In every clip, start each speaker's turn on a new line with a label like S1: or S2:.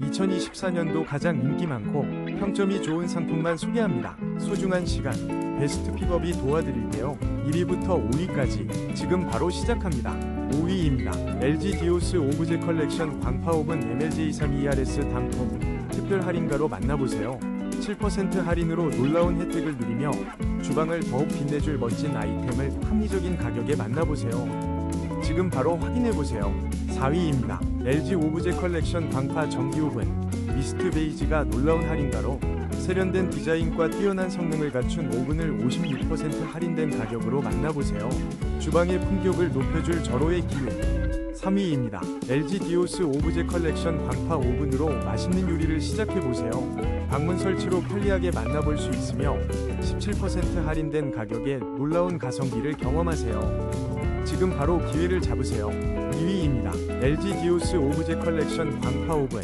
S1: 2024년도 가장 인기 많고 평점이 좋은 상품만 소개합니다. 소중한 시간, 베스트 픽업이 도와드릴게요. 1위부터 5위까지 지금 바로 시작합니다. 5위입니다. LG 디오스 오브제 컬렉션 광파 오븐 MLJ32RS 단품 특별 할인가로 만나보세요. 7% 할인으로 놀라운 혜택을 누리며 주방을 더욱 빛내줄 멋진 아이템을 합리적인 가격에 만나보세요. 지금 바로 확인해보세요. 4위입니다. LG 오브제 컬렉션 광파 전기오븐 미스트 베이지가 놀라운 할인가로 세련된 디자인과 뛰어난 성능을 갖춘 오븐을 56% 할인된 가격으로 만나보세요. 주방의 품격을 높여줄 절호의 기회. 3위입니다. LG 디오스 오브제 컬렉션 광파 오븐으로 맛있는 요리를 시작해보세요. 방문 설치로 편리하게 만나볼 수 있으며 17% 할인된 가격에 놀라운 가성비를 경험하세요. 지금 바로 기회를 잡으세요. 2위입니다. LG 디오스 오브제 컬렉션 광파 오븐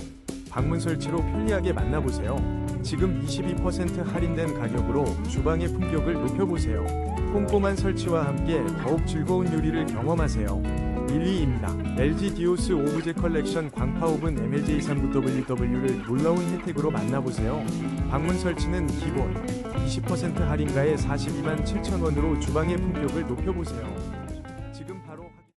S1: 방문 설치로 편리하게 만나보세요. 지금 22% 할인된 가격으로 주방의 품격을 높여보세요. 꼼꼼한 설치와 함께 더욱 즐거운 요리를 경험하세요. 1위입니다. LG 디오스 오브제 컬렉션 광파 오븐 MLJ39WW를 놀라운 혜택으로 만나보세요. 방문 설치는 기본 20% 할인가에 42만 7천원으로 주방의 품격을 높여보세요. 지금 바로 확인